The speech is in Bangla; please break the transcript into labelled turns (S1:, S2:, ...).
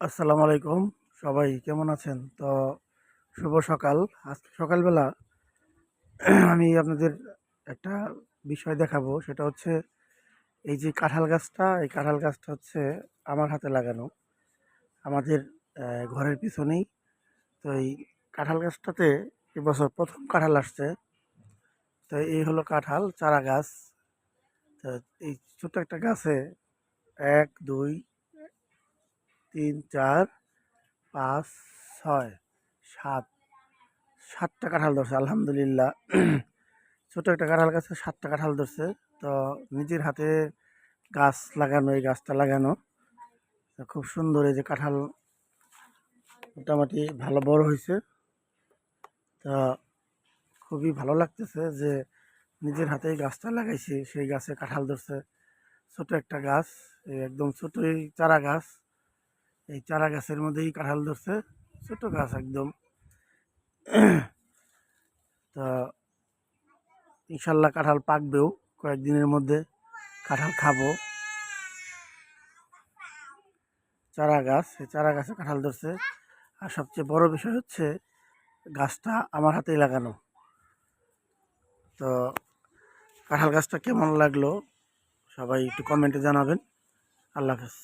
S1: আসসালামু আলাইকুম। সবাই কেমন আছেন? তো শুভ সকাল। আজকে সকালবেলা আমি আপনাদের একটা বিষয় দেখাবো। সেটা হচ্ছে এই যে কাঁঠাল গাছটা, এই কাঁঠাল গাছটা হচ্ছে আমার হাতে লাগানো। আমাদের ঘরের পিছনেই। তো এই কাঁঠাল গাছটাতে এবছর প্রথম কাঁঠাল আসছে। তো এই হলো কাঁঠাল, চারা গাছ। তো এই ছোট্ট একটা গাছে এক, দুই তিন, চার, পাঁচ, ছয়, সাত। সাতটা কাঁঠাল ধরছে, আলহামদুলিল্লাহ। ছোট একটা কাঁঠাল গাছে সাতটা কাঁঠাল ধরছে। তো নিজের হাতে গাছ লাগানো, এই গাছটা লাগানো। খুব সুন্দর এই যে কাঁঠাল মোটামুটি ভালো বড় হয়েছে। তা খুবই ভালো লাগতেছে যে নিজের হাতেই গাছটা লাগাইছি, সেই গাছে কাঁঠাল ধরছে। ছোট একটা গাছ, এই একদম ছোটই চারা গাছ। এই চারা গাছের মধ্যেই কাঁঠাল ধরছে, ছোট গাছ একদম। তা ইনশাল্লাহ কাঁঠাল পাকবেও, কয়েকদিনের মধ্যে কাঁঠাল খাব। চারা গাছ, এই চারা গাছে কাঁঠাল ধরছে। আর সবচেয়ে বড় বিষয় হচ্ছে, গাছটা আমার হাতেই লাগানো। তো কাঁঠাল গাছটা কেমন লাগল, সবাই একটু কমেন্টে জানাবেন। আল্লাহ হাফেজ।